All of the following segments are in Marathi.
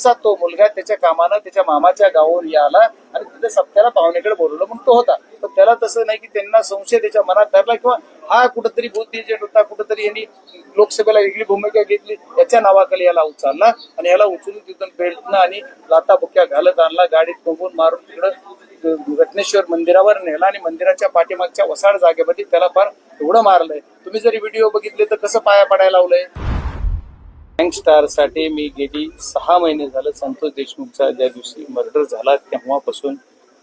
तसा तो मुलगा त्याच्या कामानं त्याच्या मामाच्या गावावर आला आणि तिथे सप्त्याला पाहुण्याकडे बोलवलं म्हणून तो होता. तर त्याला तसं नाही की त्यांना संशय त्याच्या मनात धरला किंवा हा कुठंतरी बुद्धी एजंट होता कुठंतरी यांनी लोकसभेला वेगळी भूमिका घेतली याच्या नावाखाली याला उचलला आणि याला उचलून तिथून बेल्टनं आणि लाता बुक्या घालत आणला गाडीत कोंबून मारून तिकडं घटनेश्वर मंदिरावर नेला आणि मंदिराच्या पाठीमागच्या वसाड जागेमध्ये त्याला फार एवढं मारलंय. तुम्ही जरी व्हिडिओ बघितले तर कसं पाया पडायला लावलंय? साठी मी गेली सहा महिने झालं. संतोष देशमुखचा ज्या दिवशी मर्डर झाला तेव्हापासून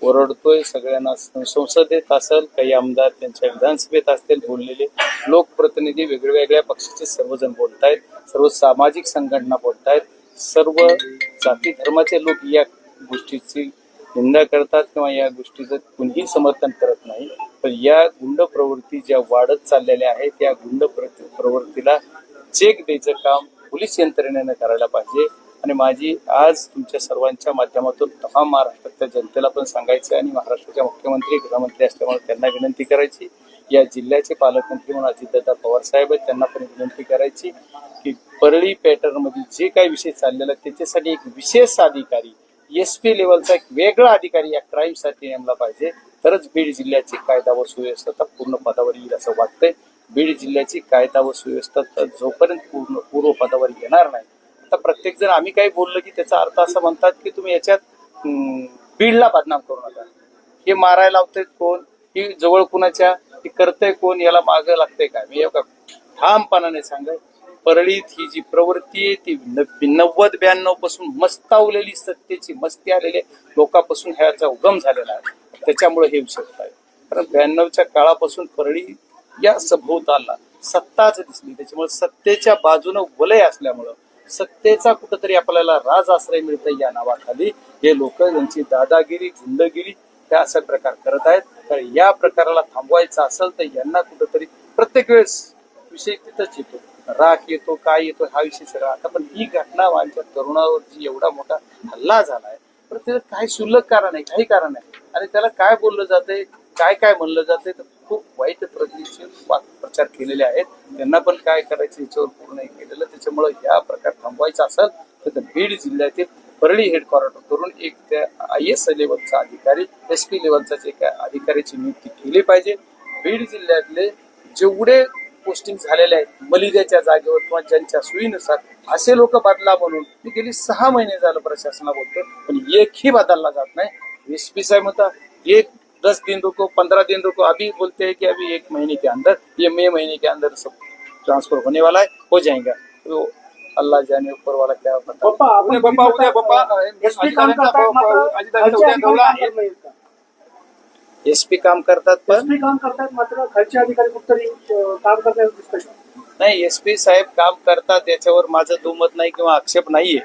ओरडतोय. सगळ्यांना संसदेत असेल काही आमदार त्यांच्या विधानसभेत असतील बोललेले लोकप्रतिनिधी वेगवेगळ्या पक्षाचे सर्वजण बोलतायत. सर्व सामाजिक संघटना बोलतायत. सर्व जाती धर्माचे लोक या गोष्टीची निंदा करतात किंवा या गोष्टीचं कुणीही समर्थन करत नाही. पण या गुंड प्रवृत्ती ज्या वाढत चाललेल्या आहेत त्या गुंड प्रवृत्तीला चेक द्यायचं काम पोलीस यंत्रणेनं करायला पाहिजे. आणि माझी आज तुमच्या सर्वांच्या माध्यमातून तमाम महाराष्ट्रातल्या जनतेला पण सांगायचं आणि महाराष्ट्राच्या मुख्यमंत्री गृहमंत्री असल्यामुळे त्यांना विनंती करायची. या जिल्ह्याचे पालकमंत्री म्हणून अजितदादा पवार साहेब आहेत त्यांना पण विनंती करायची की परळी पॅटर्नमध्ये जे काही विषय चाललेला आहे त्याच्यासाठी एक विशेष अधिकारी एस पी लेवलचा एक वेगळा अधिकारी या क्राईमसाठी नेमला पाहिजे. तरच बीड जिल्ह्याची कायदा व सुव्यवस्था पूर्ण पदावर येईल असं वाटतंय. बीड जिल्ह्याची कायदा व सुव्यवस्था जोपर्यंत पूर्ण पूर्वपदावर येणार नाही आता प्रत्येक जण आम्ही काही बोललो की त्याचा अर्थ असं म्हणतात की तुम्ही याच्यात बीडला बदनाम करू नका. हे मारायला लावतायत कोण? ही जवळ कुणाच्या? ही करतंय कोण? याला मागं लागतंय काय? मी एका ठामपणाने सांगाय परळीत ही जी प्रवृत्ती आहे ती नव्वद ब्याण्णवपासून मस्तावलेली सत्तेची मस्ती आलेली लोकांपासून ह्याचा उगम झालेला आहे. त्याच्यामुळे हे विषय आहे. कारण ब्याण्णवच्या काळापासून परळी या सभोवताला सत्ताच दिसली. त्याच्यामुळे सत्तेच्या बाजूनं वलय असल्यामुळं सत्तेचा कुठंतरी आपल्याला राज आश्रय मिळतं या नावाखाली. हे लोक यांची दादागिरी गुंडगिरी त्या असा प्रकार करत आहेत. तर या प्रकाराला थांबवायचं असेल तर यांना कुठंतरी प्रत्येक वेळेस विषय तिथंच येतो. राख येतो काय येतो हा विषय सगळा. आता पण ही घटना माझ्या तरुणावर जी एवढा मोठा हल्ला झालाय. तर त्याचं काही शुल्लक कारण आहे काही कारण आहे. आणि त्याला काय बोललं जातंय काय काय म्हणलं जातंय तर खूप वाईट प्रतीचे प्रचार केलेले आहेत. त्यांना पण काय करायचं याच्यावर पूर्ण केलेलं त्याच्यामुळे या प्रकार थांबवायचा असेल तर बीड जिल्ह्यातील परळी हेडक्वार्टर करून एक त्या आय एस लेवलचा अधिकारी एस पी लेवलचा जे काय अधिकाऱ्याची नियुक्ती केली पाहिजे. बीड जिल्ह्यातले जेवढे पोस्टिंग झालेल्या आहेत मलिद्याच्या जागेवर किंवा ज्यांच्या सोयीनुसार असे लोक बदला म्हणून मी गेली सहा महिने झालं प्रशासना बोलतो पण एकही बदलला जात नाही. एस पी साहेब होता एक दस दिन रुको पंद्रह दिन रुको अभी बोलते हैं कि अभी एक महीने के अंदर ये मई महीने के अंदर सब ट्रांसफ़र होने वाला है हो जाएगा तो अल्लाह जाने ऊपर वाला क्या पता उद्या पप्पा, एसपी काम करतायत मात्र अजितदादांचा खालचे उद्या दौरा अधिकारी आहे. मात्र नाहीत का? एस पी काम करतात पण एसपी काम करतायत मात्र खालचे अधिकारी कुठतरी अं, काम करतायत दिसतंय का? नाही एस पी साहेब काम करतात याच्यावर माझं दुमत नाही किंवा आक्षेप नाहीये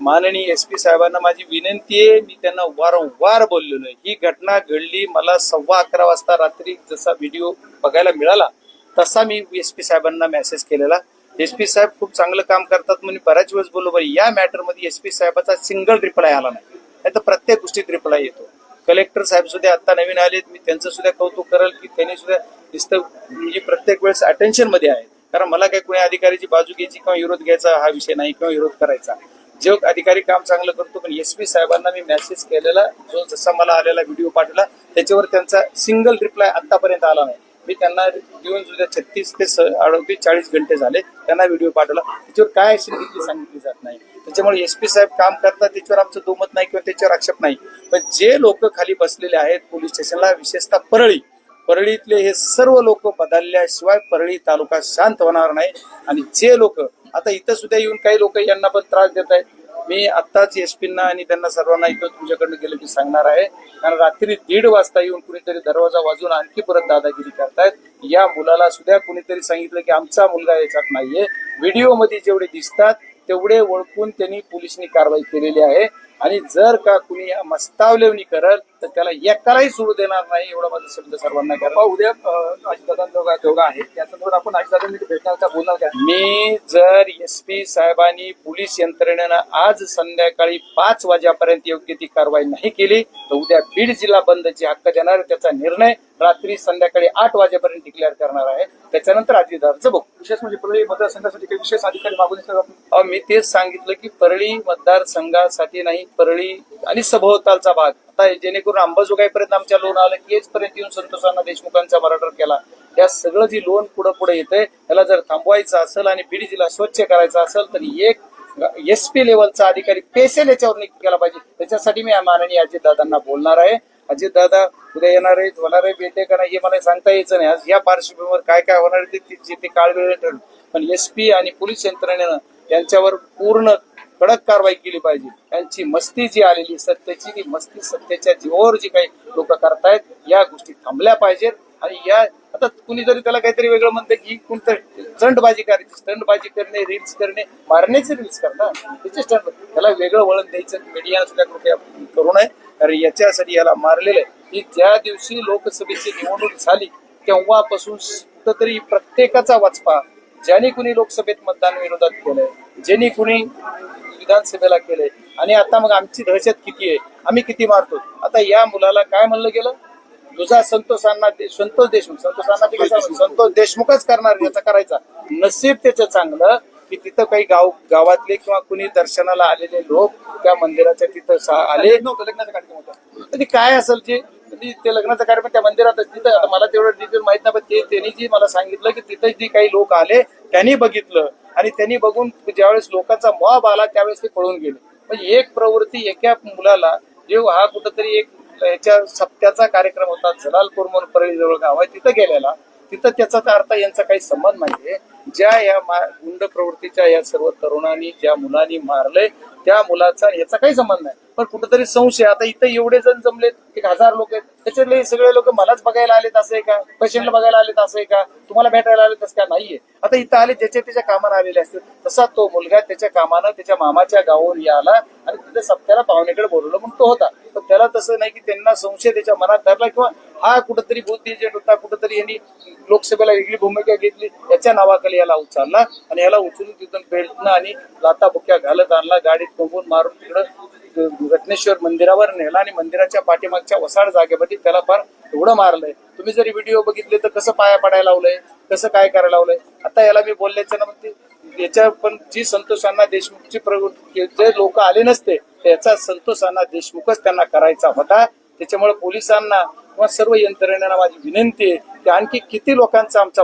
माननीय एस पी साहेबांना माझी विनंती आहे मी त्यांना वारंवार बोललेलो आहे. ही घटना घडली मला सव्वा अकरा वाजता रात्री जसा व्हिडिओ बघायला मिळाला तसा मी एस पी साहेबांना मेसेज केलेला. एस पी साहेब खूप चांगलं काम करतात म्हणून बऱ्याच वेळेस बोललो बरं या मॅटरमध्ये एस पी साहेबाचा सिंगल रिप्लाय आला नाही. नाही तर प्रत्येक गोष्टीत रिप्लाय येतो. कलेक्टर साहेब सुद्धा आता नवीन आलेत. मी त्यांचं सुद्धा कौतुक करेल की त्यांनी सुद्धा नुसतं म्हणजे प्रत्येक वेळेस अटेन्शनमध्ये आहे. कारण मला काही कोणी अधिकाऱ्याची बाजू घ्यायची किंवा विरोध घ्यायचा हा विषय नाही किंवा विरोध करायचा. जो अधिकारी काम चांगलं करतो पण एस पी साहेबांना मी मेसेज केलेला जो जसा मला आलेला व्हिडिओ पाठवला त्याच्यावर त्यांचा सिंगल रिप्लाय आतापर्यंत आला नाही. मी त्यांना देऊन सुद्धा छत्तीस ते स- अडतीस चाळीस घंटे झाले त्यांना व्हिडिओ पाठवला. त्याच्यावर काय अशी सांगितली जात नाही. त्याच्यामुळे एस पी साहेब काम करतात त्याच्यावर आमचं दुमत नाही किंवा त्याच्यावर आक्षेप नाही. पण जे लोक खाली बसलेले आहेत पोलीस स्टेशनला विशेषतः परळी परळीतले हे सर्व लोक बदलल्याशिवाय परळी तालुका शांत होणार नाही. आणि जे लोक आता इथं सुद्धा येऊन काही लोक यांना पण त्रास देत आहेत. मी आत्ताच एस पींना आणि त्यांना सर्वांना इथं तुमच्याकडनं गेलं की सांगणार आहे. कारण रात्री दीड वाजता येऊन कुणीतरी दरवाजा वाजून आणखी परत दादागिरी करतायत. या मुलाला सुद्धा कुणीतरी सांगितलं की आमचा मुलगा याच्यात नाहीये. व्हिडिओमध्ये जेवढे दिसतात तेवढे ओळखून त्यांनी पोलिसांनी कारवाई केलेली आहे. आणि जर का कुणी मस्तावलेवणी करल तर त्याला एकालाही सोडू देणार नाही एवढा माझा शब्द सर्वांना करा उद्या अजितदादा दौरा आहे त्या संदर्भात आपण अजितदादांनी भेटणार का बोलणार का? मी जर एस पी साहेबांनी पोलीस यंत्रणेनं आज संध्याकाळी पाच वाजेपर्यंत योग्य ती कारवाई नाही केली तर उद्या बीड जिल्हा बंदची हक्क देणार त्याचा निर्णय रात्री संध्याकाळी आठ वाजेपर्यंत डिक्लेअर करणार आहे. त्याच्यानंतर अजितदारचं बघू. विशेष म्हणजे परळी मतदारसंघासाठी काही विशेष अधिकारी मागून मी तेच सांगितलं की परळी मतदारसंघासाठी नाही परळी आणि सभोवतालचा भाग. आता जेणेकरून अंबाजोगाईपर्यंत आमच्या लोन आलं की येचपर्यंत येऊन संतोषांना देशमुखांचा मर्डर केला. या सगळं जी लोन पुढे पुढे येतंय त्याला जर थांबवायचं असेल आणि बीड जिल्हा स्वच्छ करायचा असेल तर एक एस पी लेवलचा अधिकारी पेसेल याच्यावर नियुक्त केला पाहिजे. त्याच्यासाठी मी माननीय अजितदादांना बोलणार आहे. अजितदादा उद्या येणार आहे होणार आहे भेटे का नाही हे मला सांगता यायचं नाही. आज या पार्श्वभूमीवर काय काय होणार आहे ते- ते काळ वेळ ठरलं. पण एस पी आणि पोलीस यंत्रणेनं त्यांच्यावर पूर्ण कडक कारवाई केली पाहिजे. त्यांची मस्ती जी आलेली सत्तेची ती मस्ती सत्तेच्या जीवावर जी काही लोक करतायत या गोष्टी थांबल्या पाहिजेत. आणि या आता कुणीतरी त्याला काहीतरी वेगळं म्हणतं की कोणतं स्टंटबाजी करायची स्टंटबाजी करणे रील्स करणे मारण्याचे रील्स करणार. त्याचे स्टंट त्याला वेगळं वळण द्यायचं मीडिया सुद्धा कृपया करू नये. कारण याच्यासाठी याला मारलेलं आहे. की ज्या दिवशी लोकसभेची निवडणूक झाली तेव्हापासून तरी प्रत्येकाचा वाचपा ज्याने कुणी लोकसभेत मतदान विरोधात केलंय ज्यांनी कुणी विधानसभेला केलंय आणि आता मग आमची दहशत किती आहे? आम्ही किती मारतो? आता या मुलाला काय म्हणलं गेलं? तुझा संतोष अण्णा दे- संतोष देशमुख. संतोष अण्णा ते कसं म्हणतात? संतोष देशमुखच करणार याचा करायचा. नसीब त्याचं चांगलं की तिथं काही गाव गावातले किंवा कुणी दर्शनाला आलेले लोक त्या मंदिराच्या तिथं आले. लग्नाचा कार्यक्रम होता. काय असेल जे? ते लग्नाचा कार्यक्रम त्या मंदिरात तिथं आता मला तेवढं डिटेल माहीत नाही पण ते त्यांनी जी मला सांगितलं की तिथं जी काही लोक आले त्यांनी बघितलं. आणि त्यांनी बघून ज्यावेळेस लोकांचा मॉब आला त्यावेळेस ते पळून गेले. म्हणजे एक प्रवृत्ती एका मुलाला जेव्हा हा कुठंतरी एक याच्या सप्त्याचा कार्यक्रम होता जलालपूर म्हणून परळी जवळ गाव आहे तिथं गेलेला. तिथं त्याचा अर्थ यांचा काही संबंध नाहीये. ज्या या गुंड प्रवृत्तीच्या या सर्व तरुणांनी ज्या मुलांनी मारलंय त्या मुलाचा याचा काही संबंध नाही. पण कुठेतरी संशय आता इथं एवढे जण जमलेत एक हजार लोक आहेत. त्याच्यातले सगळे लोक मलाच बघायला आलेत असं आहे का? पेशंटला बघायला आलेत असं आहे का? तुम्हाला भेटायला आलेत असं का नाहीये. आता इथं आले ज्याच्या त्याच्या कामानं आलेले असतील. तसा तो मुलगा त्याच्या कामानं त्याच्या मामाच्या गावावर आला आणि तिथे सप्त्याला पाहुण्याकडे बोलवलं म्हणून तो होता. तर त्याला तसं नाही की त्यांना संशय त्याच्या मनात धरला किंवा हा कुठंतरी बुद्धी एजंट होता कुठंतरी यांनी लोकसभेला वेगळी भूमिका घेतली याच्या नावाखाली याला उचलला आणि याला उचलून तिथून बेल्टनं आणि लाता बुक्या घालत आणला गाडीत कोंबून मारून तिकडं घटनेश्वर मंदिरावर नेला आणि मंदिराच्या पाठीमागच्या वसाड जागेमध्ये त्याला फार एवढं मारलंय. तुम्ही जरी व्हिडिओ बघितले तर कसं पाया पडायला लावलंय कसं काय करायला लावलंय? आता याला मी बोलल्याचं ना मग ते याच्या पण जी संतोषांना देशमुखची प्रवृत्ती जे लोक आले नसते त्याचा संतोषांना देशमुखच त्यांना करायचा होता. त्याच्यामुळे पोलिसांना किंवा सर्व यंत्रणेला माझी विनंती आहे की आणखी किती लोकांचा आमचा